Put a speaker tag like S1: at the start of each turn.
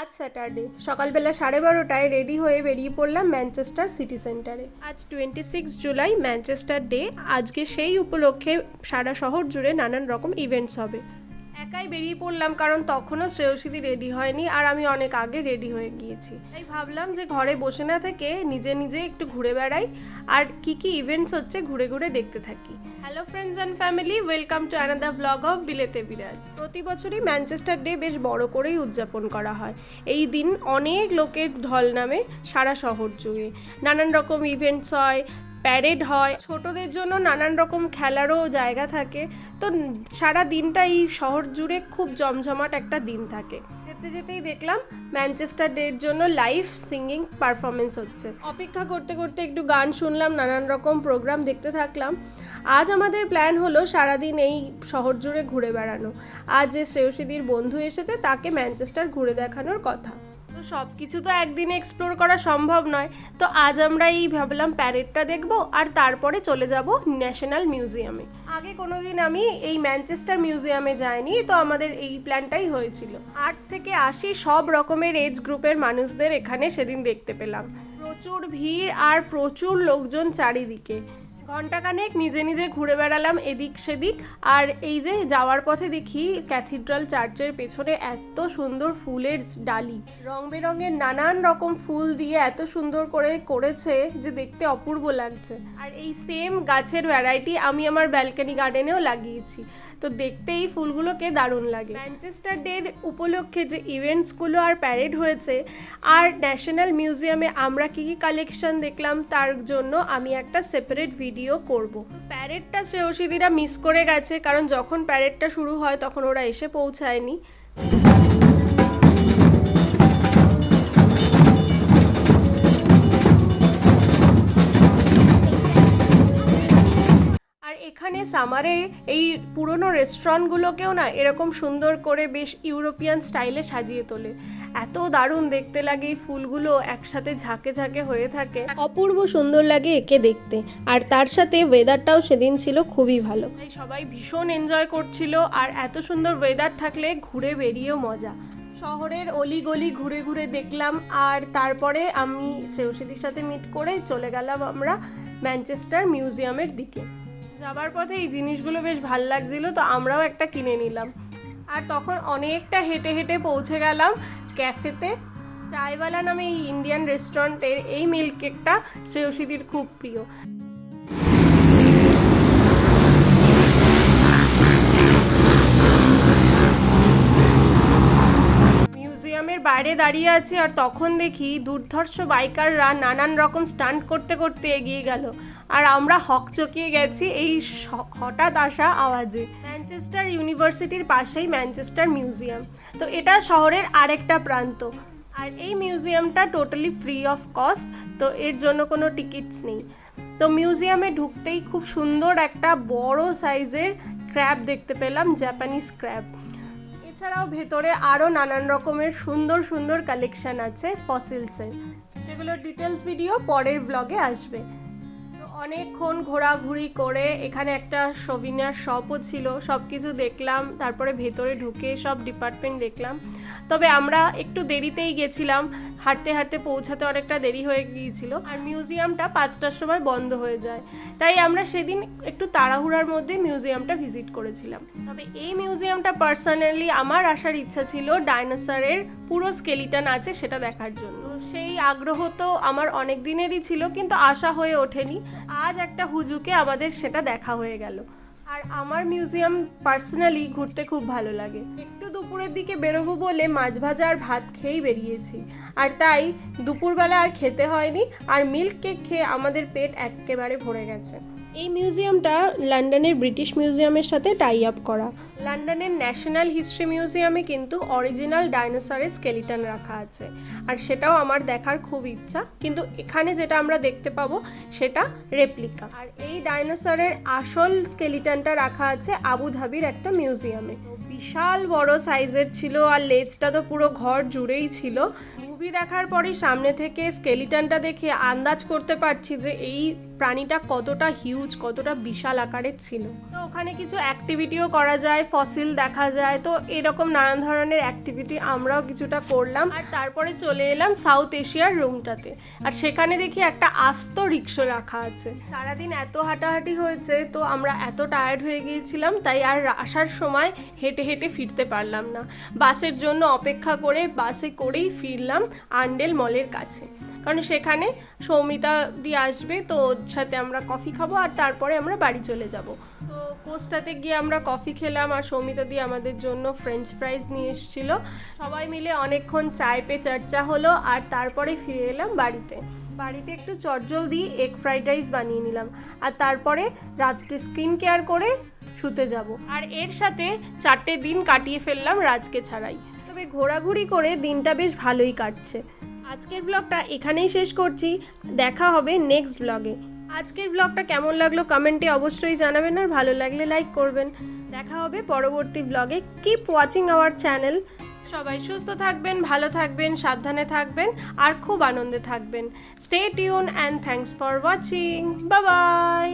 S1: আজ স্যাটারডে। সকালবেলা সাড়ে বারোটায় রেডি হয়ে বেরিয়ে পড়লাম ম্যানচেস্টার সিটি সেন্টারে। আজ twenty six July, Manchester day. আজকে সেই উপলক্ষে সারা শহর জুড়ে নানান রকম ইভেন্টস হবে। একাই বেরিয়ে পড়লাম কারণ তখনও শ্রেয়সীদি রেডি হয়নি আর আমি অনেক আগে রেডি হয়ে গিয়েছি। তাই ভাবলাম যে ঘরে বসে না থেকে নিজে নিজে একটু ঘুরে বেড়াই আর কি কি ইভেন্টস হচ্ছে ঘুরে ঘুরে দেখতে থাকি। Hello friends and family welcome to another blog of বিলেতে Biraj প্রতি বছরই ম্যানচেস্টার ডে বেশ বড় করেই উদযাপন করা হয়। এই দিন অনেক লোকের ঢল নামে সারা শহর জুড়ে। নানান রকম ইভেন্টস হয় প্যারেড হয়। ছোটদের জন্য নানান রকম খেলারও জায়গা থাকে। তো সারা দিনটা এই শহর জুড়ে খুব জমজমাট একটা দিন থাকে। যেতে যেতেই দেখলাম ম্যানচেস্টার ডের জন্য লাইভ সিঙ্গিং পারফরমেন্স হচ্ছে। অপেক্ষা করতে করতে একটু গান শুনলাম, নানান রকম প্রোগ্রাম দেখতে থাকলাম। আজ আমাদের প্ল্যান হলো সারাদিন এই শহর জুড়ে ঘুরে বেড়ানো। আজ যে শ্রেয়সীদির বন্ধু এসেছে, তাকে ম্যানচেস্টার ঘুরে দেখানোর কথা। সব কিছু তো একদিনে এক্সপ্লোর করা সম্ভব নয়। তো আজ আমরা এই ভাবলাম প্যারেডটা দেখব আর তারপরে চলে যাব ন্যাশনাল মিউজিয়ামে আগে কোনোদিন আমি এই ম্যানচেস্টার মিউজিয়ামে যাইনি, তো আমাদের এই প্ল্যানটাই হয়েছিল। আট থেকে আশি সব রকমের এজ গ্রুপের মানুষদের এখানে সেদিন দেখতে পেলাম। প্রচুর ভিড় আর প্রচুর লোকজন চারিদিকে। ঘন্টাখানেক নিজে নিজে ঘুরে বেড়ালাম এদিক সেদিক। আর এই যে যাওয়ার পথে দেখি ক্যাথিড্রাল চার্চের পেছনে এত সুন্দর ফুলের ডালি। রং বেরঙের নানান রকম ফুল দিয়ে এত সুন্দর করে করেছে যে দেখতে অপূর্ব লাগছে। আর এই সেম গাছের ভ্যারাইটি আমি আমার ব্যালকানি গার্ডেনেও লাগিয়েছি। তো দেখতে এই ফুলগুলোকে দারুণ লাগে। ম্যানচেস্টার ডের উপলক্ষে যে ইভেন্টসগুলো আর প্যারেড হয়েছে, আর ন্যাশনাল মিউজিয়ামে আমরা কী কী কালেকশন দেখলাম, তার জন্য আমি একটা সেপারেট ভিডিও করব। প্যারেডটা শ্রেয়সীদিরা মিস করে গেছে, কারণ যখন প্যারেডটা শুরু হয়, তখন ওরা এসে পৌঁছায়নি। এখানে সামারে এই পুরনো রেস্টুরেন্টগুলোকেও না এরকম সুন্দর করে বেশ ইউরোপিয়ান স্টাইলে সাজিয়ে তোলে। এত দারুণ দেখতে লাগে এই ফুলগুলো একসাথে ঝাঁকে ঝাঁকে হয়ে থাকে। অপূর্ব সুন্দর লাগে একে দেখতে আর তার সাথে ওয়েদারটাও সেদিন ছিল খুবই ভালো। সবাই ভীষণ এনজয় করছিল আর এত সুন্দর ওয়েদার থাকলে ঘুরে বেরিয়েও মজা। শহরের অলি গলি ঘুরে ঘুরে দেখলাম আর তারপরে আমি শ্রেয়সীদির সাথে মিট করে চলে গেলাম আমরা ম্যানচেস্টার মিউজিয়ামের দিকে। যাবার পথে এই জিনিসগুলো বেশ ভালো লাগছিল, তো আমরাও একটা কিনে নিলাম। আর তখন অনেকটা হেঁটে হেঁটে পৌঁছে গেলাম ক্যাফেতে। চায়ওয়ালা নামে এই ইন্ডিয়ান রেস্টুরেন্টের এই মিল্ক কেকটা শ্রেয়সীদির খুব প্রিয়। বাইরে দাঁড়িয়ে আছি আর তখন দেখি দুর্ধর্ষ বাইকাররা নানান রকম স্টান্ট করতে করতে এগিয়ে গেল। আর আমরা হকচকিয়ে গেছি এই হঠাৎ আসা আওয়াজে। ম্যানচেস্টার ইউনিভার্সিটির পাশেই ম্যানচেস্টার মিউজিয়াম। তো এটা শহরের আরেকটা প্রান্ত। আর এই মিউজিয়ামটা টোটালি ফ্রি অফ কস্ট, তো এর জন্য কোনো টিকিটস নেই। তো মিউজিয়ামে ঢুকতেই খুব সুন্দর একটা বড় সাইজের ক্র্যাব দেখতে পেলাম, জাপানিজ ক্র্যাব। এছাড়াও ভেতরে আরও নানান রকমের সুন্দর সুন্দর কালেকশন আছে ফসিলসের সেগুলোর ডিটেলস ভিডিও পরের ব্লগে আসবে। অনেকক্ষণ ঘোরাঘুরি করে এখানে একটা সবিনার শপও ছিল সব কিছু দেখলাম, তারপরে ভেতরে ঢুকে সব ডিপার্টমেন্ট দেখলাম। তবে আমরা একটু দেরিতেই গেছিলাম, হাঁটতে হাঁটতে পৌঁছাতে অনেকটা দেরি হয়ে গিয়েছিল আর মিউজিয়ামটা পাঁচটার সময় বন্ধ হয়ে যায়। তাই আমরা সেদিন একটু তাড়াহুড়ার মধ্যে মিউজিয়ামটা ভিজিট করেছিলাম। তবে এই মিউজিয়ামটা পার্সোনালি আমার আসার ইচ্ছা ছিল ডাইনোসরের পুরো স্কেলিটন আছে সেটা দেখার জন্য। সেই আগ্রহ তো আমার অনেক দিনেরই ছিল, কিন্তু আশা হয়ে ওঠেনি। আজ একটা হুজুকে আমাদের সেটা দেখা হয়ে গেল। আর আমার মিউজিয়াম পার্সোনালি ঘুরতে খুব ভালো লাগে। একটু দুপুরের দিকে বেরোবো বলে মাছ ভাজা আর ভাত খেয়েই বেরিয়েছি। আর তাই দুপুরবেলা আর খেতে হয়নি, আর মিল্ক কেক খেয়ে আমাদের পেট একেবারে ভরে গেছে। এই মিউজিয়ামটা লন্ডনের ব্রিটিশ মিউজিয়ামের সাথে টাই আপ করা। লন্ডনের ন্যাশনাল হিস্ট্রি মিউজিয়ামে কিন্তু অরিজিনাল ডাইনোসরের স্কেলিটন রাখা আছে। আর সেটাও আমার দেখার খুব ইচ্ছা। কিন্তু এখানে যেটা আমরা দেখতে পাবো, সেটা রেপ্লিকা আর এই ডাইনোসরের আসল স্কেলিটনটা রাখা আছে আবুধাবির একটা মিউজিয়ামে। বিশাল বড় সাইজের ছিল আর লেজটা তো পুরো ঘর জুড়েই ছিল। মুভি দেখার পরেই সামনে থেকে স্কেলিটনটা দেখে আন্দাজ করতে পারছি যে এই প্রাণীটা কতটা হিউজ কতটা বিশাল আকারের ছিল। তো ওখানে কিছু অ্যাক্টিভিটিও করা যায় ফসিল দেখা যায়, তো এরকম নানান ধরনের অ্যাক্টিভিটি আমরাও কিছুটা করলাম। আর তারপরে চলে এলাম সাউথ এশিয়ার রুমটাতে আর সেখানে দেখি একটা আস্ত রিক্সা রাখা আছে। সারাদিন এত হাঁটাহাঁটি হয়েছে, তো আমরা এত টায়ার্ড হয়ে গিয়েছিলাম, তাই আর আসার সময় হেঁটে হেঁটে ফিরতে পারলাম না। বাসের জন্য অপেক্ষা করে, বাসে করেই ফিরলাম আন্ডেল মলের কাছে। কারণ সেখানে সৌমিতা দিয়ে আসবে, তো ওর সাথে আমরা কফি খাব আর তারপরে আমরা বাড়ি চলে যাব। তো কোস্টাতে গিয়ে আমরা কফি খেলাম আর সৌমিতা দিয়ে আমাদের জন্য ফ্রেঞ্চ ফ্রাইজ নিয়ে এসেছিল। সবাই মিলে অনেকক্ষণ চায় পে চর্চা হলো আর তারপরে ফিরে এলাম বাড়িতে। বাড়িতে একটু চটজল দিয়ে এগ ফ্রাইড রাইস বানিয়ে নিলাম আর তারপরে রাত্রে স্কিন কেয়ার করে শুতে যাব। আর এর সাথে চারটে দিন কাটিয়ে ফেললাম রাজকে ছাড়াই। তবে ঘোরাঘুরি করে দিনটা বেশ ভালোই কাটছে। আজকের ব্লগটা এখানেই শেষ করছি। দেখা হবে নেক্সট ব্লগে আজকের ব্লগটা কেমন লাগল কমেন্টে অবশ্যই জানাবেন আর ভালো লাগলে লাইক করবেন। দেখা হবে পরবর্তী ব্লগে কিপ ওয়াচিং আওয়ার চ্যানেল সবাই সুস্থ থাকবেন, ভালো থাকবেন, সাবধানে থাকবেন আর খুব আনন্দে থাকবেন। Stay tune and thanks for watching bye